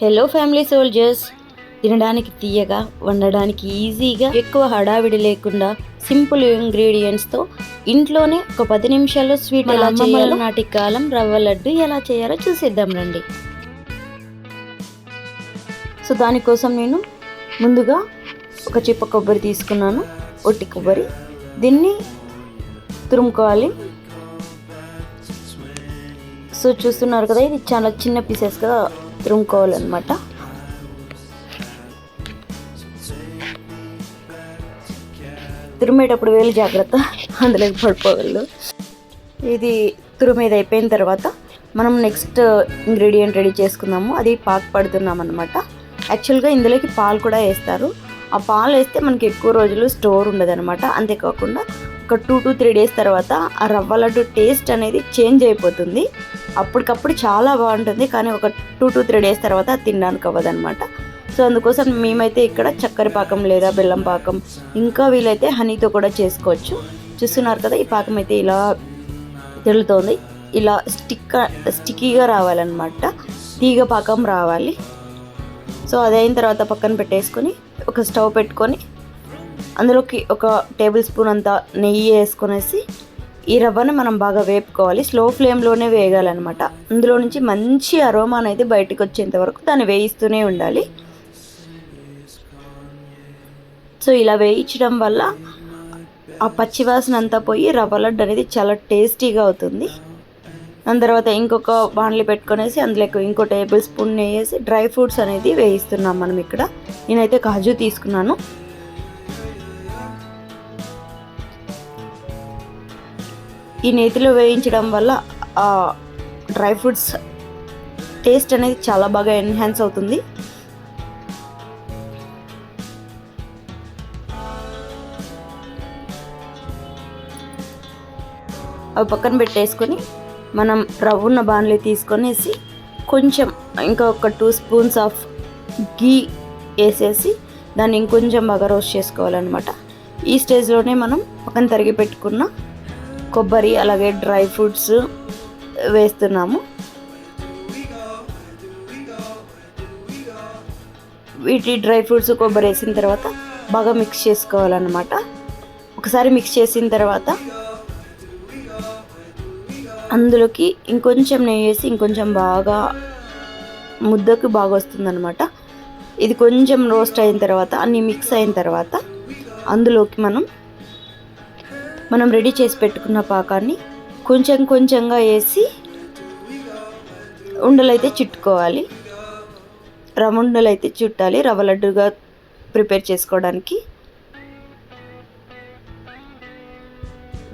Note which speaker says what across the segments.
Speaker 1: Hello family soldiers తినడానికి తీయగా వండడానికి ఈజీగా ఎక్కువ హడావిడి లేకుండా సింపుల్ ఇంగ్రీడియంట్స్తో ఇంట్లోనే ఒక పది నిమిషాల్లో స్వీట్ ఎలా చేయాలో నాటి కాలం రవ్వ లడ్డు ఎలా చేయాలో చూసేద్దాం రండి. సో దానికోసం నేను ముందుగా ఒక చిప్ప కొబ్బరి తీసుకున్నాను ఒట్టి కొబ్బరి. దీన్ని తురుముకోవాలి. సో చూస్తున్నారు కదా ఇది చాలా చిన్న పీసెస్గా తురుముకోవాలన్నమాట తురిమేటప్పుడు వేలు జాగ్రత్త అందులోకి పడిపోగలరు ఇది తురిమేది అయిపోయిన తర్వాత మనం నెక్స్ట్ ఇంగ్రీడియంట్ రెడీ చేసుకుందాము. అది పాకు పడుతున్నాం అనమాట యాక్చువల్గా ఇందులోకి పాలు కూడా వేస్తారు. ఆ పాలు వేస్తే మనకి ఎక్కువ రోజులు స్టోర్ ఉండదనమాట అంతేకాకుండా ఒక టూ టు త్రీ డేస్ తర్వాత ఆ రవ్వ లడ్డు టేస్ట్ అనేది చేంజ్ అయిపోతుంది. అప్పటికప్పుడు చాలా బాగుంటుంది కానీ ఒక టూ టు త్రీ డేస్ తర్వాత అది తినడానికి అవ్వదన్నమాట. సో అందుకోసం మేమైతే ఇక్కడ చక్కెర పాకం లేదా బెల్లం పాకం ఇంకా వీలైతే హనీతో కూడా చేసుకోవచ్చు. చూస్తున్నారు కదా ఈ పాకం అయితే ఇలా తెలుతోంది ఇలా స్టిక్ స్టిక్కీగా రావాలన్నమాట. తీగ పాకం రావాలి. సో అదైన తర్వాత పక్కన పెట్టేసుకొని ఒక స్టవ్ పెట్టుకొని అందులోకి ఒక టేబుల్ స్పూన్ అంత నెయ్యి వేసుకొనేసి ఈ రవ్వను మనం బాగా వేపుకోవాలి. స్లో ఫ్లేమ్లోనే వేగాలన్నమాట అందులో నుంచి మంచి అరోమా అనేది బయటకు వచ్చేంత వరకు దాన్ని వేయిస్తూనే ఉండాలి. సో ఇలా వేయించడం వల్ల ఆ పచ్చివాసన అంతా పోయి రవ్వ లడ్డు అనేది చాలా టేస్టీగా అవుతుంది. దాని తర్వాత ఇంకొక బాణలి పెట్టుకునేసి అందులో ఇంకో టేబుల్ స్పూన్ వేసి డ్రై ఫ్రూట్స్ అనేది వేయిస్తున్నాం మనం ఇక్కడ. నేనైతే కాజు తీసుకున్నాను. ఈ నేతిలో వేయించడం వల్ల డ్రై ఫ్రూట్స్ టేస్ట్ అనేది చాలా బాగా ఎన్హాన్స్ అవుతుంది. అవి పక్కన పెట్టేసుకొని మనం రవ్వున్న బాణలి తీసుకొనేసి కొంచెం ఇంకా ఒక టూ స్పూన్స్ ఆఫ్ గీ వేసేసి దాన్ని ఇంకొంచెం బాగా రోస్ట్ చేసుకోవాలన్నమాట. ఈ స్టేజ్లోనే మనం పక్కన తరిగి పెట్టుకున్న కొబ్బరి అలాగే డ్రై ఫ్రూట్స్ వేస్తున్నాము. వీటి డ్రై ఫ్రూట్స్ కొబ్బరి వేసిన తర్వాత బాగా మిక్స్ చేసుకోవాలన్నమాట. ఒకసారి మిక్స్ చేసిన తర్వాత అందులోకి ఇంకొంచెం నెయ్యి వేసి ఇంకొంచెం బాగా ముద్దకు బాగా వస్తుందన్నమాట. ఇది కొంచెం రోస్ట్ అయిన తర్వాత అన్నీ మిక్స్ అయిన తర్వాత అందులోకి మనం మనం రెడీ చేసి పెట్టుకున్న పాకాన్ని కొంచెం కొంచెంగా వేసి ఉండలైతే చుట్టుకోవాలి. రవ ఉండలు అయితే చుట్టాలి. రవ్వ లడ్డుగా ప్రిపేర్ చేసుకోవడానికి.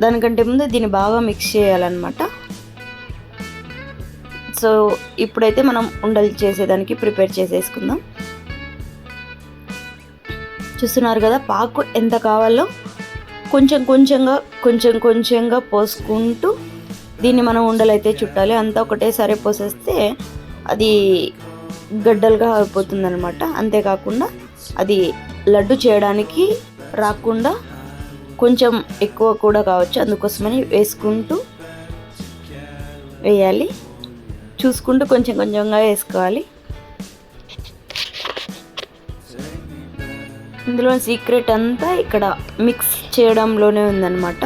Speaker 1: దానికంటే ముందు దీన్ని బాగా మిక్స్ చేయాలన్నమాట. సో ఇప్పుడైతే మనం ఉండలు చేసేదానికి ప్రిపేర్ చేసేసుకుందాం. చూస్తున్నారు కదా పాకు ఎంత కావాలో కొంచెం కొంచెంగా కొంచెం కొంచెంగా పోసుకుంటూ దీన్ని మనం ఉండలైతే చుట్టాలి. అంతా ఒకటేసారి పోసేస్తే అది గడ్డలుగా అయిపోతుంది అనమాట అంతేకాకుండా అది లడ్డు చేయడానికి రాకుండా కొంచెం ఎక్కువ కూడా కావచ్చు. అందుకోసమని వేసుకుంటూ వేయాలి. చూసుకుంటూ కొంచెం కొంచెంగా వేసుకోవాలి. ఇందులో సీక్రెట్ అంతా ఇక్కడ మిక్స్ చేయడంలోనే ఉందన్నమాట.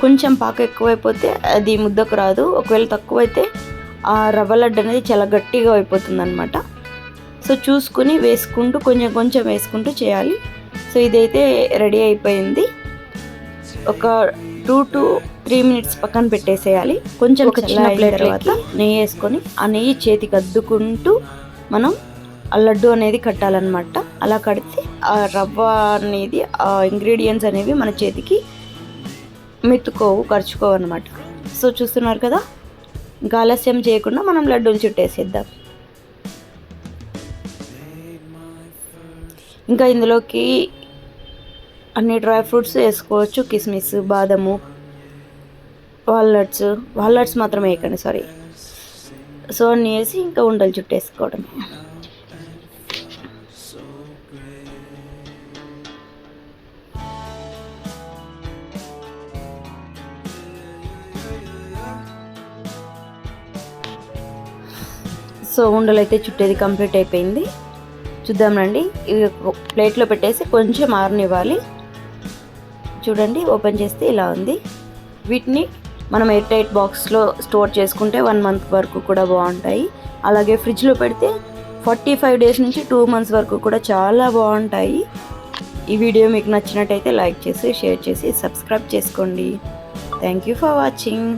Speaker 1: కొంచెం పాక ఎక్కువైపోతే అది ముద్దకు రాదు. ఒకవేళ తక్కువైతే ఆ రవ్వ లడ్డు అనేది చాలా గట్టిగా అయిపోతుంది అనమాట సో చూసుకుని వేసుకుంటూ కొంచెం కొంచెం వేసుకుంటూ చేయాలి. సో ఇదైతే రెడీ అయిపోయింది. ఒక టూ టు త్రీ మినిట్స్ పక్కన పెట్టేసేయాలి. కొంచెం ఒక చిన్న ప్లేట్ తర్వాత నెయ్యి వేసుకొని ఆ నెయ్యి చేతికి అద్దుకుంటూ మనం ఆ లడ్డు అనేది కట్టాలన్నమాట. అలా కడితే ఆ రవ్వ అనేది ఆ ఇంగ్రీడియంట్స్ అనేవి మన చేతికి మెత్తుకోవు ఖర్చుకోవు అనమాట సో చూస్తున్నారు కదా? ఇంకా ఆలస్యం చేయకుండా మనం లడ్డూలు చుట్టేసేద్దాం. ఇంకా ఇందులోకి అన్ని డ్రై ఫ్రూట్స్ వేసుకోవచ్చు. కిస్మిస్ బాదము వాల్నట్స్ వాల్నట్స్ మాత్రమే వేయకండి సారీ. సో అన్నీ వేసి ఇంకా ఉండలు చుట్టేసుకోవడమే. సో ఉండలు అయితే చుట్టేది కంప్లీట్ అయిపోయింది. చూద్దాం రండి. ఇవి ప్లేట్లో పెట్టేసి కొంచెం ఆరనివ్వాలి. చూడండి ఓపెన్ చేస్తే ఇలా ఉంది. వీటిని మనం ఎయిర్ టైట్ బాక్స్లో స్టోర్ చేసుకుంటే వన్ మంత్ వరకు కూడా బాగుంటాయి. అలాగే ఫ్రిడ్జ్లో పెడితే ఫార్టీ ఫైవ్ డేస్ నుంచి టూ మంత్స్ వరకు కూడా చాలా బాగుంటాయి. ఈ వీడియో మీకు నచ్చినట్టయితే లైక్ చేసి షేర్ చేసి సబ్స్క్రైబ్ చేసుకోండి. Thank you for watching.